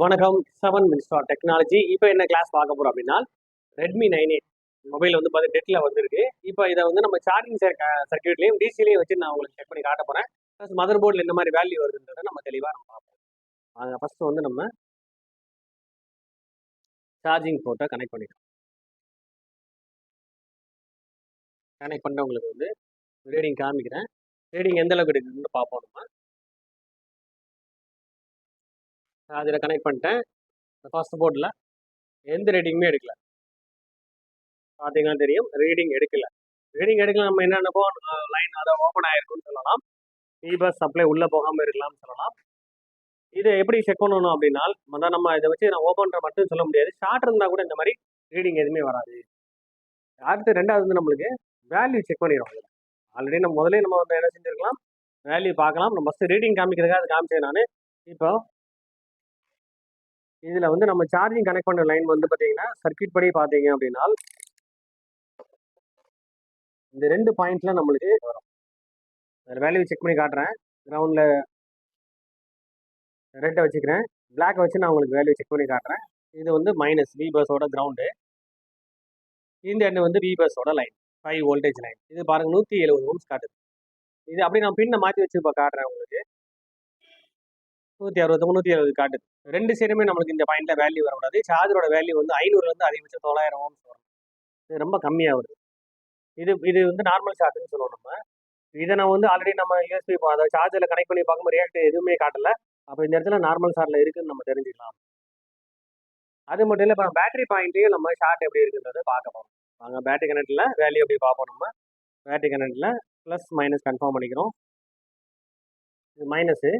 வணக்கம். Seven மினிஸ்டார் technology இப்போ என்ன கிளாஸ் பார்க்க போறோம் அப்படின்னா ரெட்மி நைன் எயிட் மொபைல் வந்து பார்த்து டெட்டில் வந்திருக்கு. இப்போ இதை வந்து நம்ம சார்ஜிங் சர்க்கியூட்லையும் டிசிலையும் வச்சு நான் உங்களுக்கு செக் பண்ணி காட்ட போறேன். ப்ளஸ் மதர் போர்டில் என்ன மாதிரி வேல்யூ வருதுன்றதை நம்ம தெளிவாக நம்ம பார்ப்போம். அதை ஃபர்ஸ்ட் வந்து நம்ம சார்ஜிங் போர்ட்டை கனெக்ட் பண்ணிக்கலாம். கனெக்ட் பண்ணுறவங்களுக்கு வந்து ரீடிங் காமிக்கிறேன். ரீடிங் எந்த அளவுக்கு எடுக்குதுன்னு பார்ப்போம் நம்ம. அதில் கனெக்ட் பண்ணிட்டேன். ஃபர்ஸ்ட் போர்டில் எந்த ரீடிங்குமே எடுக்கல. பார்த்தீங்கன்னா தெரியும் ரீடிங் எடுக்கல. ரீடிங் எடுக்கல நம்ம என்னென்னப்போ லைன் அதை ஓப்பன் ஆயிருக்குன்னு சொல்லலாம். E இபஸ் சப்ளை உள்ளே போகாமல் இருக்கலாம்னு சொல்லலாம். இதை எப்படி செக் பண்ணணும் அப்படின்னா மொதல் நம்ம இதை வச்சு நான் ஓப்பன்ற மட்டும் சொல்ல முடியாது. ஷார்ட் இருந்தால் கூட இந்த மாதிரி ரீடிங் எதுவுமே வராது. அடுத்து ரெண்டாவது வந்து நம்மளுக்கு வேல்யூ செக் பண்ணிடுவோம் ஆல்ரெடி நம்ம முதலே நம்ம வந்து என்ன செஞ்சிருக்கலாம்? வேல்யூ பார்க்கலாம். நம்ம ஃபஸ்ட்டு ரீடிங் காமிக்கிறதுக்காக அது காமிச்சேன் நான். இப்போ இதில் வந்து நம்ம சார்ஜிங் கனெக்ட் பண்ணுற லைன் வந்து பார்த்தீங்கன்னா சர்க்கியூட் படி பார்த்தீங்க அப்படின்னா இந்த ரெண்டு பாயிண்ட்ல நம்மளுக்கு வரும். அதில் வேல்யூ செக் பண்ணி காட்டுறேன். கிரவுண்டில் ரெட்டை வச்சுக்கிறேன். பிளாக் வச்சு நான் உங்களுக்கு வேல்யூ செக் பண்ணி காட்டுறேன். இது வந்து மைனஸ் வி பஸ்ஸோட கிரவுண்டு இந்த எண்ணு வந்து வி பஸ்ஸோட லைன் ஃபைவ் வோல்டேஜ் லைன் இது பாருங்க நூற்றி எழுபது ஓம்ஸ் காட்டுது. இது அப்படி நான் பின்னை மாற்றி வச்சு இப்போ காட்டுறேன் உங்களுக்கு. நூற்றி அறுபது முந்நூற்றி அறுபது காட்டுது. ரெண்டு சைடுமே நம்மளுக்கு இந்த பாயிண்ட்ல வேல்யூ வரக்கூடாது. சார்ஜரோட வேல்யூ வந்து ஐநூறுலேருந்து அதிகபட்சம் தொள்ளாயிரம் ஓம்ஸ் வரும். இது ரொம்ப கம்மியாக வருது. இது இது வந்து நார்மல் சார்ஜர்னு சொல்லுவோம் நம்ம. இதை நான் வந்து ஆல்ரெடி நம்ம யூஎஸ்பி அதை சார்ஜரில் கனெக்ட் பண்ணி பார்க்கும்போது ரியாக்ட் எதுவுமே காட்டல. அப்போ இந்த இடத்துல நார்மல் சார்ஜில் இருக்குன்னு நம்ம தெரிஞ்சுக்கலாம். அது மட்டும் இல்லை இப்போ பேட்டரி பாயிண்ட்டையும் நம்ம ஷார்ட் எப்படி இருக்குன்றதை பார்க்க போகிறோம் பேட்டரி கனெக்டில் வேல்யூ எப்படி பார்ப்போம் நம்ம? பேட்டரி கனெக்டில் ப்ளஸ் மைனஸ் கன்ஃபார்ம் பண்ணிக்கிறோம். இது மைனஸு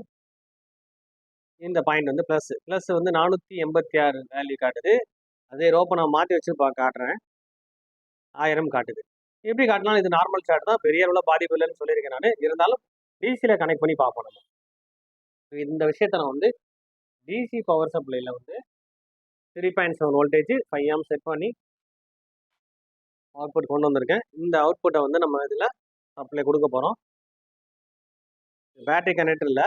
இந்த பாயிண்ட் வந்து ப்ளஸ் ப்ளஸ் வந்து நானூற்றி எண்பத்தி ஆறு வேல்யூ காட்டுது. அதே ரோப்பை நான் மாற்றி வச்சு பா காட்டுறேன். ஆயிரம் காட்டுது. எப்படி காட்டினாலும் இது நார்மல் சார்ட் தான். பெரிய அளவில் பாதிப்பு இல்லைன்னு சொல்லியிருக்கேன் நான். இருந்தாலும் டிசியில் கனெக்ட் பண்ணி பார்ப்போம் நம்ம. இந்த விஷயத்த நான் வந்து டிசி பவர் சப்ளையில் வந்து three point seven voltage five ஆம் செட் பண்ணி அவுட்புட் கொண்டு வந்திருக்கேன். இந்த அவுட்புட்டை வந்து நம்ம இதில் சப்ளை கொடுக்க போகிறோம் பேட்டரி இல்லை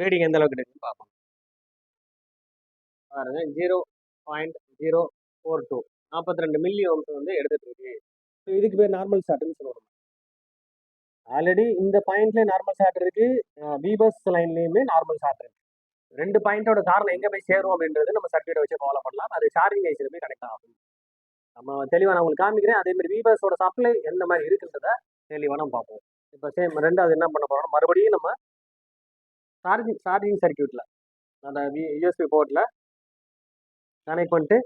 ரீடிங் எந்த அளவுக்கு இருக்குன்னு பார்ப்போம். பாருங்க zero point zero four two நாற்பத்தி ரெண்டு மில்லி ஓம்ஸ் வந்து எடுத்துட்டு இருக்கு. ஸோ இதுக்கு பேர் நார்மல் ஷார்ட்னு சொல்லுவோம். ஆல்ரெடி இந்த பாயிண்ட்ல நார்மல் ஷார்ட் இருக்கு. பிபஸ் லைன்லயுமே நார்மல் ஷார்ட் இருக்கு. ரெண்டு பாயிண்டோட காரணம் எங்க போய் சேரும் அப்படின்றது நம்ம சர்க்கியூட்டை வச்சு ஃபாலோ பண்ணலாம். அது சார்ஜிங் ஐசியில் போய் கனெக்ட் ஆகும். நம்ம தெளிவாக நான் உங்களுக்கு காமிக்கிறேன். அதே மாதிரி விபஸோட சப்ளை எந்த மாதிரி இருக்குன்றத தெளிவாக நம்ம பார்ப்போம். இப்போ சேம் ரெண்டாவது என்ன பண்ண போகிறோம் மறுபடியும் நம்ம சார்ஜிங் சார்ஜிங் சர்க்கியூட்டில் அந்த யூஎஸ்பி போர்ட்டில் கனெக்ட் பண்ணிட்டு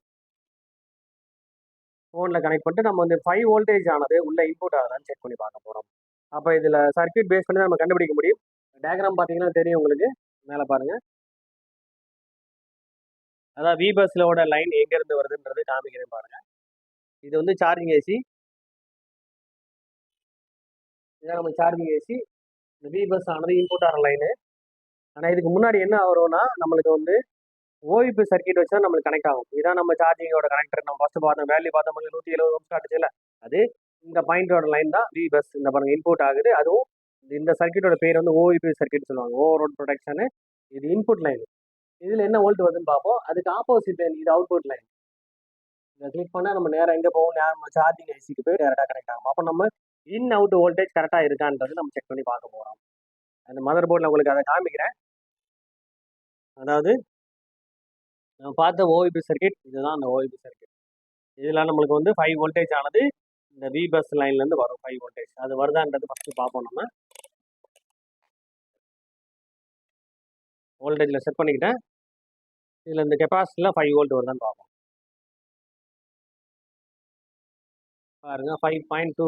ஃபோனில் கனெக்ட் பண்ணிட்டு நம்ம வந்து ஃபைவ் வோல்டேஜ் ஆனது உள்ளே இன்புட் ஆகுதான்னு செக் பண்ணி பார்க்க போகிறோம் அப்போ இதில் சர்க்கியூட் பேஸ் பண்ணி தான் நம்ம கண்டுபிடிக்க முடியும். டயக்ராம் பார்த்தீங்கன்னா தெரியும் உங்களுக்கு. மேலே பாருங்கள் அதான் வி பஸ்லோட லைன் எங்கேருந்து வருதுன்றது காமிக்கிறேன் பாருங்கள் இது வந்து சார்ஜிங் ஏசி இதான் நம்ம சார்ஜிங் ஏசி இந்த வி பஸ் ஆனது இன்புட் ஆகிற லைனு ஆனால் இதுக்கு முன்னாடி என்ன வரும்னா நம்மளுக்கு வந்து ஓவிபி சர்க்கியூட் வச்சு தான் நம்மளுக்கு கனெக்ட் ஆகும். இதான் நம்ம சார்ஜிங்கோட கனெக்டர் நம்ம ஃபஸ்ட்டு பார்த்தோம் வேல்யூ பார்த்தோம் நூற்றி எழுபது ஓம்ஸ் காட்டுச்சுல அது இந்த பாயிண்டோட லைன் தான் வி பஸ் இந்த பாருங்க இன்புட் ஆகுது. அதுவும் இந்த சர்க்கியூட்டோட பேர் வந்து ஓவிபி சர்க்கியூட் சொல்லுவாங்க. ஓவர் ரோட் ப்ரொடெக்ஷனு இது இன்புட் லைன் இதில் என்ன வோல்ட் வருதுன்னு பார்ப்போம். அதுக்கு ஆப்போசிட் லைன் இது அவுட்புட் லைன் இதை கிளிக் பண்ணால் நம்ம நேராக எங்கே போவோம்? நேரம் சார்ஜிங் ஐசிக்கு போய் டேரெக்டாக கனெக்ட் ஆகும். அப்போ நம்ம இன் அவுட் வோல்டேஜ் கரெக்டாக இருக்கான்றது நம்ம செக் பண்ணி பார்க்க போகிறோம் அந்த மதர் போர்டில் உங்களுக்கு அதை காமிக்கிறேன். அதாவது நம்ம பார்த்த ஓவிபி சர்க்கியூட் இதுதான் அந்த ஓவிபி சர்க்கியூட் இதெல்லாம் நம்மளுக்கு வந்து ஃபைவ் வோல்டேஜ் ஆனது இந்த வி பஸ் லைன்லேருந்து வரும் ஃபைவ் வோல்டேஜ் அது வருதான்றது ஃபஸ்ட்டு பார்ப்போம் நம்ம. வோல்டேஜில் செட் பண்ணிக்கிட்டேன். இதில் இந்த கெப்பாசிட்டியில் ஃபைவ் வோல்ட் வருதான்னு பார்ப்போம். பாருங்க five point two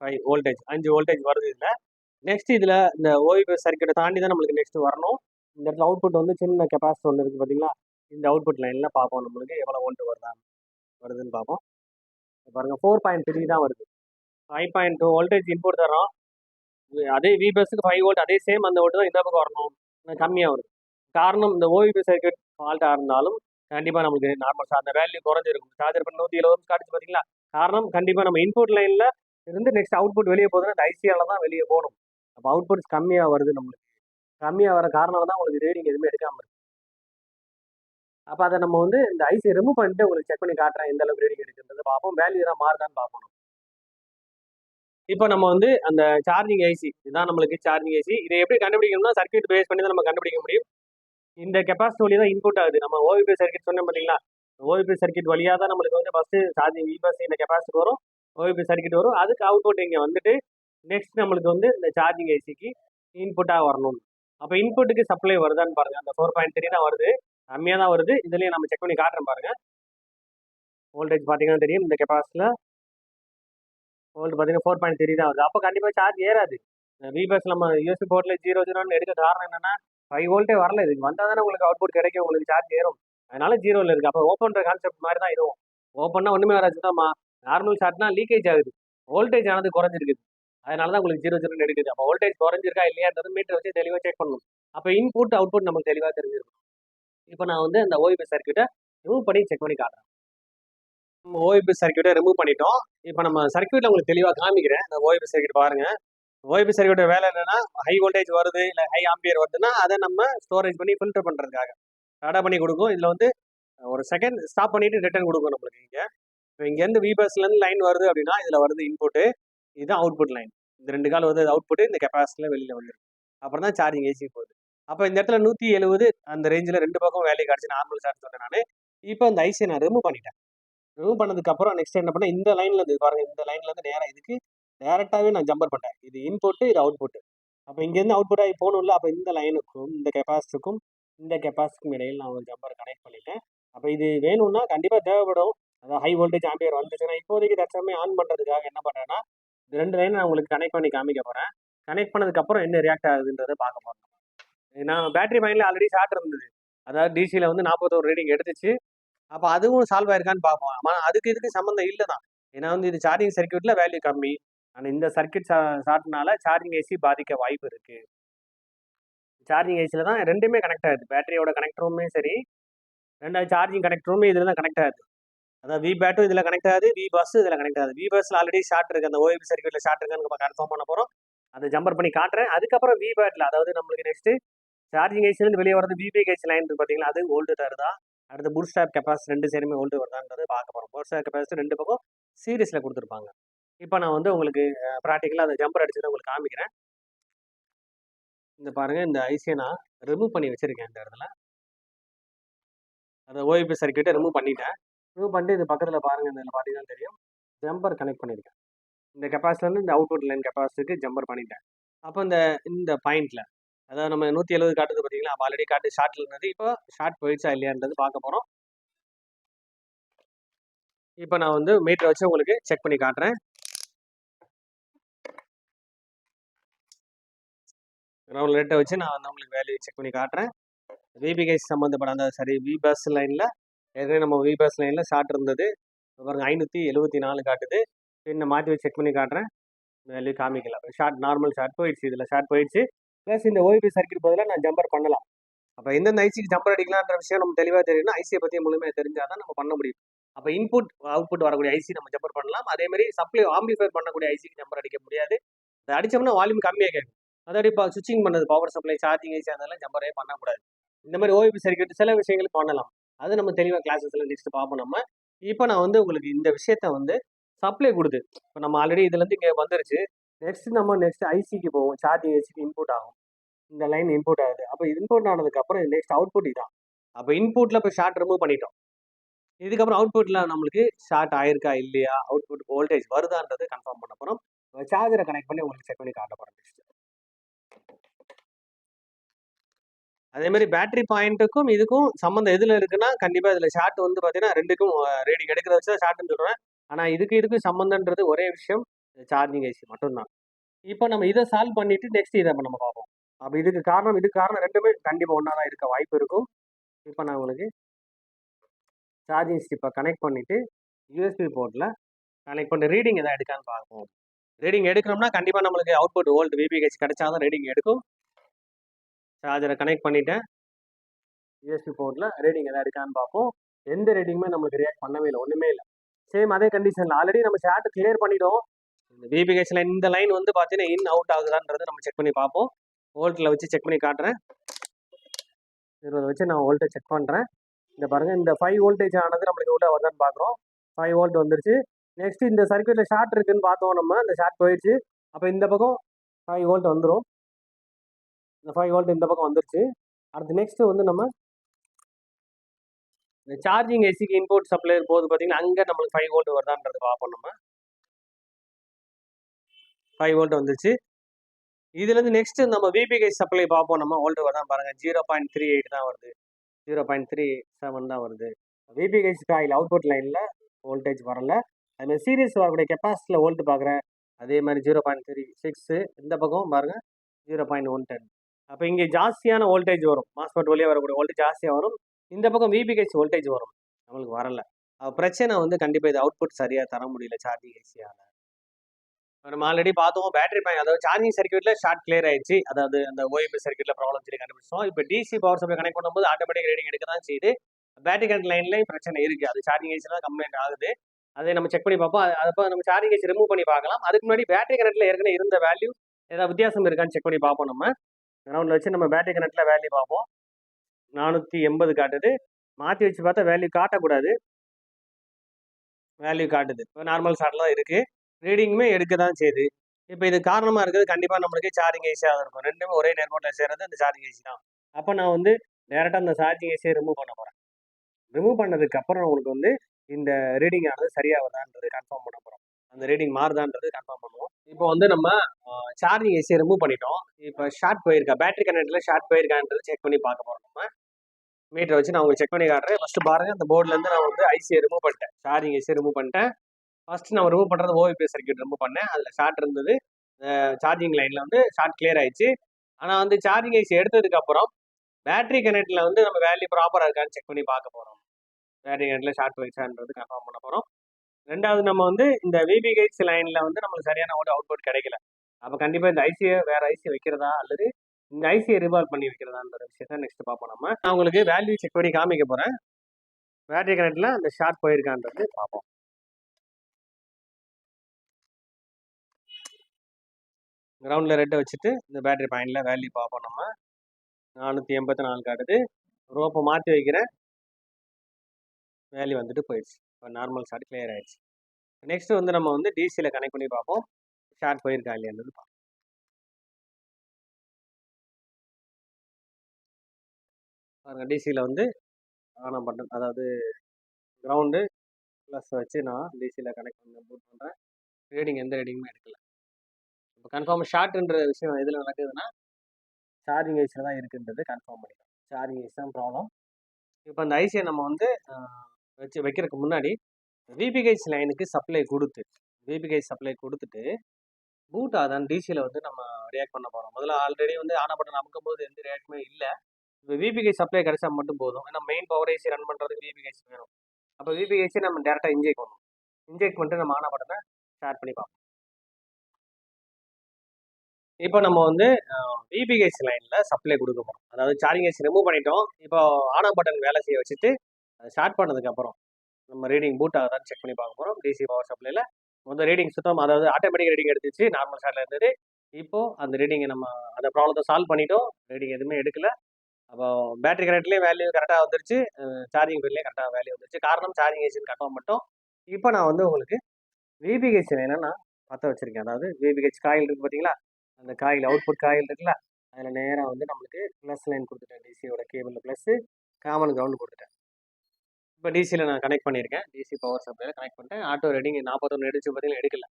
five voltage அஞ்சு வோல்டேஜ் வருது இதில். நெக்ஸ்ட் இதில் இந்த ஓய்வு சர்க்கியூட்டை தாண்டி தான் நம்மளுக்கு நெக்ஸ்ட் வரணும். இந்த இடத்துல அவுட்புட் வந்து சின்ன கெப்பாசிட்டி ஒன்று இருக்குது பார்த்தீங்களா இந்த அவுட்புட் லைனில் பார்ப்போம் நம்மளுக்கு எவ்வளோ வோல்ட் வருதா வருதுன்னு பார்ப்போம். பாருங்கள் ஃபோர் பாயிண்ட் த்ரீ தான் வருது. Five point two voltage input தரோம் அதே வி பஸ்ஸுக்கு ஃபைவ் வோல்ட் அதே சேம் அந்த வோல்ட் தான் இந்த பக்கம் வரணும். கம்மியாக வருது. காரணம் இந்த ஓவிபி சர்க்கியூட் ஃபால்ட்டாக இருந்தாலும் கண்டிப்பாக நமக்கு நார்மல் அந்த வேல்யூ குறைஞ்சிருக்கும். சார்ஜர் பண்ணி நூற்றி எழுபது காட்டுச்சு பார்த்தீங்களா காரணம் கண்டிப்பாக நம்ம இன்புட் லைனில் இருந்து நெக்ஸ்ட் அவுட்புட் வெளியே போகுதுன்னா இந்த ஐசியால தான் வெளியே போகணும். அப்போ அவுட்புட்ஸ் கம்மியாக வருது நம்மளுக்கு. கம்மியாக வர காரணம் தான் உங்களுக்கு ரீடிங் எதுவுமே எடுக்காமல் இருக்கு. அப்போ அதை நம்ம வந்து இந்த ஐசி ரிமூவ் பண்ணிட்டு உங்களுக்கு செக் பண்ணி காட்டுறேன் எந்த அளவுக்கு ரீடிங் எடுக்கிறது பார்ப்போம். வேல்யூ தான் மாறுதான்னு பார்ப்போம் இப்போ நம்ம வந்து அந்த சார்ஜிங் ஐசி இதுதான் நம்மளுக்கு சார்ஜிங் ஐசி இதை எப்படி கண்டுபிடிக்கணும்னா சர்க்கியூட் பேஸ் பண்ணி தான் நம்ம கண்டுபிடிக்க முடியும். இந்த கெப்பாசிட்டி வழி தான் இன்புட் ஆகுது. நம்ம ஓவிபி சர்க்கியூட் சொன்னோம் பார்த்தீங்களா ஓவிபி சர்க்யூட் வழியாக தான் நம்மளுக்கு வந்து ஃபஸ்ட்டு சார்ஜிங் இபிஎஸ் இந்த கெப்பாசிட்டி வரும். ஓவிபி சர்க்யூட் வரும். அதுக்கு அவுட்புட் இங்கே வந்துட்டு நெக்ஸ்ட் நம்மளுக்கு வந்து இந்த சார்ஜிங் ஐசிக்கு இன்புட்டாக வரணும் அப்போ இன்புட்டுக்கு சப்ளை வருதான்னு பாருங்கள் அந்த ஃபோர் பாயிண்ட் த்ரீ தான் வருது. கம்மியாக தான் வருது. இதுலேயும் நம்ம செக் பண்ணி காட்டுறேன் பாருங்கள் வோல்டேஜ் பார்த்தீங்கன்னா தெரியும். இந்த கெப்பாசிட்டியில் வோல்ட் பார்த்தீங்கன்னா ஃபோர் பாயிண்ட் த்ரீ தான் வருது. அப்போ கண்டிப்பாக சார்ஜ் ஏறாது. விபஸ் நம்ம யூஎஸ்பி போர்ட்டில் ஜீரோ ஜீரோன்னு எடுக்க காரணம் என்னன்னா ஃபைவ் வோல்ட்டே வரல. இதுக்கு வந்தால் தானே உங்களுக்கு அவுட்புட் கிடைக்கும். உங்களுக்கு சார்ஜ் ஏறும். அதனால ஜீரோவில் இருக்குது அப்போ ஓப்பன்ற கான்செப்ட் மாதிரி தான் இதுவும். ஓப்பன்னா ஒன்றுமே வராது. தான் நார்மல் சார்ஜ்னா லீக்கேஜ் ஆகுது. வோல்டேஜ் ஆனது குறைஞ்சிருக்குது. அதனால தான் உங்களுக்கு ஜீரோ ஜீரோன்னு எடுக்குது. அப்போ வோல்டேஜ் குறைஞ்சிருக்கா இல்லையான்றது மீட்டர் வச்சு தெளிவாக செக் பண்ணணும். அப்போ இன்புட் அவுட்புட் நமக்கு தெளிவாக தெரிஞ்சிருக்கும். இப்போ நான் வந்து அந்த ஓய்பி சர்க்கியூட்டை ரிமூவ் பண்ணி செக் பண்ணி காட்டுறேன். நம்ம ஓய்பி சர்க்கியூட்டை ரிமூவ் பண்ணிட்டோம். இப்போ நம்ம சர்க்கியூட்டில் உங்களுக்கு தெளிவாக காமிக்கிறேன். அந்த ஓய்பி சர்க்கியூட் பாருங்க. ஓய்பி சர்க்கியூட் வேலை என்னன்னா ஹை வோல்டேஜ் வருது இல்லை ஹை ஆம்பியர் வருதுன்னா அதை நம்ம ஸ்டோரேஜ் பண்ணி ஃபில்டர் பண்ணுறதுக்காக டாடா பண்ணி கொடுக்கும். இதில் வந்து ஒரு செகண்ட் ஸ்டாப் பண்ணிட்டு ரிட்டர்ன் கொடுக்கும் நம்மளுக்கு இங்கே. இப்போ இங்கேருந்து விபஸ்லேருந்து லைன் வருது அப்படின்னா இதில் வருது இன்புட்டு இதுதான் அவுட்புட் லைன் இந்த ரெண்டு கால் வந்து அவுட் புட்டு இந்த கெப்பாசிட்டியில் வெளியில் வந்துடும் அப்புறம் தான் சார்ஜிங் ஏசி போகுது. அப்போ இந்த இடத்துல நூற்றி எழுபது அந்த ரேஞ்சில் ரெண்டு பக்கம் வேலையை கிடச்சி நார்மல் சார்ஜ் சொன்னேன் நான். இப்போ இந்த ஐசியை நான் ரிமூவ் பண்ணிட்டேன். ரிமூவ் பண்ணதுக்கப்புறம் நெக்ஸ்ட் என்ன பண்ணேன்? இந்த லைனில் இருந்து பாருங்க இந்த லைன்லேருந்து நேராக இதுக்கு டேரெக்டாகவே நான் ஜம்பர் பண்ணிட்டேன். இது இன்புட்டு இது அவுட்புட்டு அப்போ இங்கேருந்து அவுட்புட் ஆகி போகணும்ல அப்போ இந்த லைனுக்கும் இந்த கெப்பாசிட்டிக்கும் இந்த கெப்பாசிட்டிக்கும் இடையில் நான் ஒரு ஜம்பர் கனெக்ட் பண்ணிட்டேன். அப்போ இது வேணும்னா கண்டிப்பாக தேவைப்படும். அதாவது ஹை வோல்டேஜ் ஆம்பியர் வந்துச்சுன்னா இப்போதைக்கு தற்சமயம் ஆன் பண்ணுறதுக்காக என்ன பண்ணுறேன்னா ரெண்டு லைன் நான் உங்களுக்கு கனெக்ட் பண்ணி காமிக்க போகிறேன் கனெக்ட் பண்ணதுக்கப்புறம் என்ன ரியாக்ட் ஆகுதுன்றதை பார்க்க போகிறோம் நான் பேட்டரி மைண்டில் ஆல்ரெடி ஷார்ட் இருந்தது. அதாவது டிசியில் வந்து நாற்பத்தோரு ரீடிங் எடுத்துச்சு. அப்போ அதுவும் சால்வ் ஆயிருக்கான்னு பார்ப்போம். ஆனால் அதுக்கு இதுக்கு சம்மந்தம் இல்லை தான் ஏன்னா வந்து இது சார்ஜிங் சர்க்கியூட்டில் வேல்யூ கம்மி. ஆனால் இந்த சர்க்கியூட் ஷார்ட்னால சார்ஜிங் ஏசி பாதிக்க வாய்ப்பு இருக்குது சார்ஜிங் ஏசியில் தான் ரெண்டுமே கனெக்ட் ஆகுது. பேட்டரியோட கனெக்டருமே சரி. ரெண்டாவது சார்ஜிங் கனெக்டருமே இதில் தான் கனெக்ட் ஆகுது. அதாவது வி பேட்டும் இதில் கனெக்ட் ஆகுது வி பஸ் இதில் கனெக்ட் ஆகுது. வி பஸ்ஸில் ஆல்ரெடி ஷார்ட் இருக்குது அந்த ஓஎபி சர்க்கியூட்டில் ஷார்ட் இருக்குன்னு நம்ம கன்ஃபார்ம் பண்ண போகிறோம் அதை ஜம்பர் பண்ணி காட்டுறேன். அதுக்கப்புறம் வி பேட்டில் அதாவது நம்மளுக்கு நெக்ஸ்ட்டு சார்ஜிங் ஏசிலேருந்து வெளியே வரது விபிகேச் லைன் இருக்கு பார்த்தீங்களா அது ஓல்டு தருதா அடுத்து பூட் ஸ்டாப் கெப்பாசிட்டி ரெண்டு சேருமே ஓல்டு வருதான்றது பார்க்க போகிறோம் பூட் ஸ்டாப் கெப்பாசிட்டி ரெண்டு பக்கம் சீரியஸில் கொடுத்துருப்பாங்க. இப்போ நான் வந்து உங்களுக்கு ப்ராக்டிக்கலாக அந்த ஜம்பர் அடிச்சுட்டு உங்களுக்கு காமிக்கிறேன். இந்த பாருங்க இந்த ஐசியை நான் ரிமூவ் பண்ணி வச்சிருக்கேன் இந்த இடத்துல. அந்த ஓய்பி சர்க்கியூட்டை ரிமூவ் பண்ணிட்டேன். மூவ் பண்ணிட்டு இது பக்கத்தில் பாருங்கள் இந்த பார்த்தீங்கன்னா தெரியும். ஜம்பர் கனெக்ட் பண்ணியிருக்கேன் இந்த கெப்பாசிட்டிலேருந்து இந்த அவுட்புட் லைன் கெப்பாசிட்டிக்கு ஜம்பர் பண்ணிட்டேன். அப்போ இந்த இந்த பாயிண்ட்டில் அதாவது நம்ம நூற்றி எழுபது காட்டுது பார்த்தீங்களா அப்போ ஆல்ரெடி காட்டு ஷார்ட்டில் இருந்தது. இப்போ ஷார்ட் போயிடுச்சா இல்லையான்றது பார்க்க போகிறோம் இப்போ நான் வந்து மீட்டரை வச்சு உங்களுக்கு செக் பண்ணி காட்டுறேன். ரவுண்ட் ரேட்டை வச்சு நான் வந்து உங்களுக்கு வேல்யூ செக் பண்ணி காட்டுறேன். விபிகேஸ் சம்மந்தப்பட அந்த சரி விபஸ் லைனில் ஏற்கனவே நம்ம விபாஸ் லைனில் ஷார்ட் இருந்தது. பாருங்க ஐநூற்றி எழுபத்தி நாலு காட்டுது. இன்னும் மாற்றி வச்சு செக் பண்ணி காட்டுறேன். வேல்யூ காமிக்கலாம் ஷார்ட் நார்மல் ஷார்ட் போயிடுச்சு. இதில் ஷார்ட் போயிடுச்சு. ப்ளஸ் இந்த ஓய்பி சர்க்கியூட் பதிலாக நான் ஜம்பர் பண்ணலாம். அப்போ எந்தெந்த ஐசிக்கு ஜம்பர் அடிக்கலான்ற விஷயம் நம்ம தெளிவாக தெரியணும் ஐசியை பற்றி முழுமையாக தெரிஞ்சால் தான் நம்ம பண்ண முடியும். அப்போ இன்புட் அவுட்புட் வரக்கூடிய ஐசி நம்ம ஜம்பர் பண்ணலாம். அதேமாதிரி சப்ளை ஆம்பிஃபைர் பண்ணக்கூடிய ஐசிக்கு ஜம்பர் அடிக்க முடியாது. அதை அடித்தோம்னா வால்யூம் கம்மியாக கேட்கும். அதோட இப்போ சுவிச்சிங் பண்ணது பவர் சப்ளை சார்ஜிங் ஐசி அதெல்லாம் ஜம்பரே பண்ணக்கூடாது. இந்த மாதிரி ஓய்பி சர்க்கியூட் சில விஷயங்களுக்கு பண்ணலாம். அது நம்ம தெளிவாக கிளாஸஸில் நெக்ஸ்ட் பார்ப்போம் நம்ம இப்போ நான் வந்து உங்களுக்கு இந்த விஷயத்த வந்து சப்ளை கொடுத்து இப்போ நம்ம ஆல்ரெடி இதுலேருந்து இங்கே வந்துருச்சு. நெக்ஸ்ட் நம்ம நெக்ஸ்ட் ஐசிக்கு போவோம். சார்ஜிங் ஐசிக்கு இன்புட் ஆகும். இந்த லைன் இன்புட் ஆகுது. அப்போ இன்புட் ஆனதுக்கப்புறம் நெக்ஸ்ட் அவுட்புட் இதான். அப்போ இன்புட்டில் இப்போ ஷார்ட் ரிமூவ் பண்ணிட்டோம். இதுக்கப்புறம் அவுட்புட்டில் நம்மளுக்கு ஷார்ட் ஆயிருக்கா? இல்லையா? அவுட்புட் வோல்டேஜ் வருதான்றது கன்ஃபார்ம் பண்ண போகிறோம் சார்ஜரை கனெக்ட் பண்ணி உங்களுக்கு செக் பண்ணி காட்ட போகிறோம் அதே மாதிரி பேட்டரி பாயிண்ட்டுக்கும் இதுக்கும் சம்மந்தம் எதில் இருக்குன்னா கண்டிப்பாக இதில் ஷார்ட் வந்து பார்த்தீங்கன்னா ரெண்டுக்கும் ரீடிங் எடுக்கிறத வச்சு ஷார்ட்னு சொல்கிறேன் ஆனால் இதுக்கு இதுக்கு சம்மந்தன்றது ஒரே விஷயம் சார்ஜிங் ஐசி மட்டும்தான். இப்போ நம்ம இதை சால்வ் பண்ணிட்டு நெக்ஸ்ட் இதை நம்ம பார்ப்போம். அப்போ இதுக்கு காரணம் இதுக்கு காரணம் ரெண்டுமே கண்டிப்பாக ஒன்றா தான் இருக்க வாய்ப்பு இருக்கும். இப்போ நான் உங்களுக்கு சார்ஜிங் ஸ்டிப்பை கனெக்ட் பண்ணிவிட்டு யூஎஸ்பி போர்ட்டில் கனெக்ட் பண்ணி ரீடிங் எதாவது எடுக்கான்னு பார்ப்போம். ரீடிங் எடுக்கணும்னா கண்டிப்பாக நம்மளுக்கு அவுட்புட் வோல்ட் விபிஹெச் கிடைச்சா தான் ரீடிங் எடுக்கும். சார்ஜரை கனெக்ட் பண்ணிட்டேன். யூஎஸ்பி போர்ட்டில் ரீடிங் எதாவது எடுக்கான்னு பார்ப்போம். எந்த ரீடிங்குமே நம்மளுக்கு ரியாக்ட் பண்ணவே இல்லை ஒன்றுமே இல்லை. சேம் அதே கண்டிஷனில் ஆல்ரெடி நம்ம ஷார்ட் கிளியர் பண்ணிட்டோம். இந்த விபிஹெச்சில் இந்த லைன் வந்து பார்த்தீங்கன்னா இன் அவுட் ஆகுதான்றது நம்ம செக் பண்ணி பார்ப்போம். வோல்ட்டில் வச்சு செக் பண்ணி காட்டுறேன். இருபது வச்சு நான் வோல்ட்டை செக் பண்ணுறேன் இந்த பாருங்க இந்த ஃபைவ் வோல்டேஜ் ஆனது நம்மளுக்கு எவ்வளோ வருதான்னு பார்க்குறோம். ஃபைவ் வோல்ட் வந்துருச்சு. நெக்ஸ்ட் இந்த சர்க்யூட்டில் ஷார்ட் இருக்குன்னு பார்த்தோம் நம்ம. இந்த ஷார்ட் போயிடுச்சு. அப்போ இந்த பக்கம் ஃபைவ் வோல்ட் வந்துடும் இந்த ஃபைவ் வால்ட் இந்த பக்கம் வந்துருச்சு. அடுத்து நெக்ஸ்ட்டு வந்து நம்ம இந்த சார்ஜிங் ஏசிக்கு இன்புட் சப்ளை போது பார்த்தீங்கன்னா அங்கே நம்மளுக்கு ஃபைவ் வோல்ட் வருதான்றது பார்ப்போம் நம்ம. ஃபைவ் வோல்ட் வந்துருச்சு. இதுலேருந்து நெக்ஸ்ட் நம்ம விபிகை சப்ளை பார்ப்போம் நம்ம. ஓல்டு வரதான் பாருங்கள் ஜீரோ பாயிண்ட் த்ரீ எயிட் தான் வருது. ஜீரோ பாயிண்ட் த்ரீ செவன் தான் வருது. விபிகைஸ் காயில் அவுட்புட் லைனில் வோல்டேஜ் வரல. அதுமாதிரி சீரியஸ் வரக்கூடிய கெப்பாசிட்டியில் வோல்ட் பார்க்குறேன். அதே மாதிரி ஜீரோ பாயிண்ட் த்ரீ சிக்ஸு இந்த பக்கம் பாருங்கள் ஜீரோ பாயிண்ட் ஒன் டென் அப்போ இங்கே ஜாஸ்தியான வோல்டேஜ் வரும். மாஸ்பெட் வழியாக வரக்கூடிய வோல்டேஜ் ஜாஸ்தியாக வரும். இந்த பக்கம் விபிஹெச் வோல்டேஜ் வரும். நம்மளுக்கு வரல. பிரச்சனை வந்து கண்டிப்பாக இது அவுட்புட் சரியாக தர முடியல சார்ஜிங் ஏசியால் நம்ம ஆல்ரெடி பார்த்தோம் பேட்டரி பேங்க் அதாவது சார்ஜிங் சர்க்கியூட்ல ஷார்ட் கிளியர் ஆயிடுச்சு. அதாவது அந்த ஓஎம்பி சர்க்கியூட்ல ப்ராப்ளம் சொல்லி கண்டுபிடிச்சோம். இப்போ டிசி பவர் சப்ளை கனெக்ட் பண்ணும்போது ஆட்டோமேட்டிக் ரீடிங் எடுக்க தான் செய்யுது. பேட்டரி கரண்ட் லைன்லேயும் பிரச்சனை இருக்குது அது சார்ஜிங் ஏசியில் கம்ப்ளைண்ட் ஆகுது. அதை நம்ம செக் பண்ணி பார்ப்போம். அது- அப்போ நம்ம சார்ஜிங் ஏசி ரிமூவ் பண்ணி பார்க்கலாம். அதுக்கு முன்னாடி பேட்டரி கரண்ட்ல ஏற்கனவே இருந்த வேல்யூ ஏதாவது வித்தியாசம் இருக்கான்னு செக் பண்ணி பார்ப்போம் நம்ம. கிரவுண்டில் வச்சு நம்ம பேட்டரி கனெக்டில் வேல்யூ பார்ப்போம். நானூற்றி எண்பது காட்டுது. மாற்றி வச்சு பார்த்தா வேல்யூ காட்டக்கூடாது. வேல்யூ காட்டுது. இப்போ நார்மல் ஷார்ட்ல தான் ரீடிங்குமே எடுக்க தான் செய்யுது. இப்போ இது காரணமாக இருக்கிறது கண்டிப்பாக நம்மளுக்கு சார்ஜிங் ஏசியாக இருக்கும். ரெண்டுமே ஒரே நேர்கோட்டில் சேர்றது அந்த சார்ஜிங் ஏசி தான். அப்போ நான் வந்து டேரெக்டாக அந்த சார்ஜிங் ஏசியை ரிமூவ் பண்ண போகிறேன் ரிமூவ் பண்ணதுக்கப்புறம் உங்களுக்கு வந்து இந்த ரீடிங் ஆனது சரியாகுதான்றது கன்ஃபார்ம் பண்ண போகிறோம் அந்த ரீடிங் மாறுதான்றது கன்ஃபார்ம் பண்ணுவோம். இப்போ வந்து நம்ம சார்ஜிங் ஏசி ரிமூவ் பண்ணிட்டோம். இப்போ ஷார்ட் போயிருக்கா பேட்டரி கனெக்டில் ஷார்ட் போயிருக்கான்றது செக் பண்ணி பார்க்க போகிறோம் நம்ம. மீட்டரை வச்சு நான் உங்களுக்கு செக் பண்ணி காட்டுறேன். ஃபஸ்ட்டு பாருங்க அந்த போர்ட்லேருந்து நான் வந்து ஐசியை ரிமூவ் பண்ணிட்டேன். சார்ஜிங் ஏசியை ரிமூவ் பண்ணிட்டேன். ஃபஸ்ட்டு நான் ரிமூவ் பண்ணுறது ஓவிபி சர்க்யூட் ரிமூவ் பண்ணேன். அதில் ஷார்ட் இருந்தது. சார்ஜிங் லைனில் வந்து ஷார்ட் கிளியர் ஆயிடுச்சு. ஆனால் வந்து சார்ஜிங் ஐசி எடுத்ததுக்கப்புறம் பேட்டரி கனெக்டில் வந்து நம்ம வேல்யூ ப்ராப்பராக இருக்கான்னு செக் பண்ணி பார்க்க போகிறோம் பேட்டரி கனெக்டில் ஷார்ட் போயிடுச்சான்றது கன்ஃபார்ம் பண்ண போகிறோம் ரெண்டாவது நம்ம வந்து இந்த விபிஹெச் லைனில் வந்து நம்மளுக்கு சரியான ஒரு அவுட்புட் கிடைக்கல. அப்போ கண்டிப்பாக இந்த ஐசியை வேற ஐசி வைக்கிறதா? அல்லது இந்த ஐசியை ரிவால்வ் பண்ணி வைக்கிறதான்ற விஷயத்த நெக்ஸ்ட் பார்ப்போம் நம்ம. நான் உங்களுக்கு வேல்யூ செக் பண்ணி காமிக்க போகிறேன் பேட்டரி கனெக்டில் அந்த ஷார்ட் போயிருக்கான்றது பார்ப்போம். கிரவுண்டில் ரெட்டை வச்சுட்டு இந்த பேட்டரி பாயிண்டில் வேல்யூ பார்ப்போம் நம்ம. நானூற்றி எண்பத்தி நாலு காட்டுது ரோப்பை மாற்றி வைக்கிறேன். வேல்யூ வந்துட்டு போயிடுச்சு. நார்மல் ஷார்ட் கிளியர் ஆயிடுச்சு. நெக்ஸ்ட்டு வந்து நம்ம வந்து டிசியில் கனெக்ட் பண்ணி பார்ப்போம். ஷார்ட் போயிருக்கா இல்லையான்றது பார்ப்போம். பாருங்க டிசியில் வந்து ஆன் பட்டன் அதாவது கிரவுண்டு ப்ளஸ் வச்சு நான் டிசியில் கனெக்ட் பண்ண பூட் பண்ணுறேன் ரீடிங் எந்த ரீடிங்குமே எடுக்கல. இப்போ கன்ஃபார்ம் ஷார்ட்ன்ற விஷயம் எதில் நடக்குதுன்னா சார்ஜிங் ஐஸில் தான் இருக்குன்றது கன்ஃபார்ம் பண்ணிக்கலாம். சார்ஜிங் ஐஸ் தான் ப்ராப்ளம் இப்போ அந்த ஐசியை நம்ம வந்து வச்சு வைக்கிறதுக்கு முன்னாடி விபிகைஸ் லைனுக்கு சப்ளை கொடுத்து விபிகைஸ் சப்ளை கொடுத்துட்டு பூட் ஆதான் டிசியில் வந்து நம்ம ரியாக்ட் பண்ண போகிறோம் முதல்ல ஆல்ரெடி வந்து ஆன பட்டன் அமுக்கும் போது எந்த ரியாக்டுமே இல்லை. இப்போ விபிகை சப்ளை கிடைச்சா மட்டும் போதும். ஏன்னா மெயின் பவர் ஏசி ரன் பண்ணுறதுக்கு விபிகைஸ் வேணும். அப்போ விபிகைஸை நம்ம டேரெக்டாக இன்ஜெக்ட் பண்ணணும். இன்ஜெக்ட் பண்ணிட்டு நம்ம ஆன பட்டனை ஸ்டார்ட் பண்ணி பார்ப்போம். இப்போ நம்ம வந்து விபிகைஸ் லைனில் சப்ளை கொடுக்க போகிறோம் அதாவது சார்ஜிங் ஏசி ரிமூவ் பண்ணிட்டோம். இப்போ ஆனா பட்டன் வேலை செய்ய வச்சுட்டு ஸ்டார்ட் பண்ணதுக்கப்புறம் நம்ம ரீடிங் பூட் அதான் செக் பண்ணி பார்க்க போகிறோம் டிசி பவர் சப்ளைல முதல் ரீடிங் சுத்தம் அதாவது ஆட்டோமேட்டிக் ரீடிங் எடுத்துச்சு நார்மல் ஷார்ட்ல இருந்தது. இப்போ அந்த ரீடிங்கை நம்ம அந்த ப்ராப்ளத்தை சால்வ் பண்ணிட்டோம். ரீடிங் எதுவுமே எடுக்கல. அப்போ பேட்டரி கரெக்ட்லேயும் வேல்யூ கரெக்டாக வந்துருச்சு. சார்ஜிங் பில்லையும் கரெக்டாக வேல்யூ வந்துருச்சு. காரணம் சார்ஜிங் ஏசின்னு கன்ஃபார்ம் மட்டும். இப்போ நான் வந்து உங்களுக்கு விபிஹெச் என்னென்னா பற்ற வச்சுருக்கேன். அதாவது விபிஹெச் காயில் இருக்குது பார்த்தீங்களா அந்த காயில் அவுட்புட் காயில் இருக்குல்ல அதில் நேராக வந்து நம்மளுக்கு ப்ளஸ் லைன் கொடுத்துட்டேன். டிசியோட கேபிளில் ப்ளஸ்ஸு காமன் கிரவுண்டு கொடுத்துட்டேன். இப்போ டிசியில் நான் கனெக்ட் பண்ணியிருக்கேன். டிசி பவர் சப்ளையில் கனெக்ட் பண்ணிட்டேன். ஆட்டோ ரெடிங் நாற்பத்தொன்று எடுத்து பார்த்தீங்கன்னா எடுக்கல.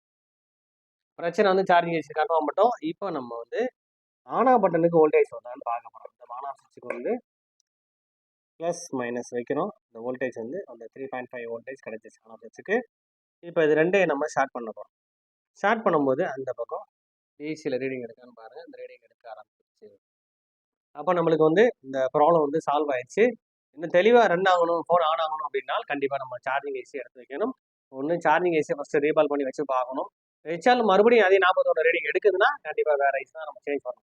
பிரச்சனை வந்து சார்ஜிங் ஏசி கன்ஃபார்ம் மட்டும் இப்போ நம்ம வந்து ஆனா பட்டனுக்கு வோல்டேஜ் வந்தான்னு பார்க்க போகிறோம் இந்த ஆனா சுவிட்சுக்கு வந்து ப்ளஸ் மைனஸ் வைக்கிறோம் இந்த வோல்டேஜ் வந்து அந்த த்ரீ பாயிண்ட் ஃபைவ் வோல்டேஜ் கிடச்சிச்சு ஆனா சுவிட்சுக்கு. இப்போ இது ரெண்டையும் நம்ம ஷார்ட் பண்ண போகிறோம் ஷார்ட் பண்ணும்போது அந்த பக்கம் டிசியில் ரீடிங் எடுக்கான்னு பாருங்கள் இந்த ரீடிங் எடுக்க ஆரம்பிச்சு அப்போ நம்மளுக்கு வந்து இந்த ப்ராப்ளம் வந்து சால்வ் ஆயிடுச்சு. இன்னும் தெளிவாக ரன் ஆகணும் ஃபோன் ஆன் ஆகணும் அப்படின்னா கண்டிப்பாக நம்ம சார்ஜிங் ஏசி எடுத்து வைக்கணும். ஒன்று சார்ஜிங் ஏசியை ஃபஸ்ட்டு ரீபால் பண்ணி வச்சு பார்க்கணும். வச்சாலும் மறுபடியும் அதே நாற்பத்தோட ரீடிங் எடுக்குதுன்னா கண்டிப்பாக வேறு ஐஸ் தான் நம்ம சேஞ்ச் பண்ணணும்.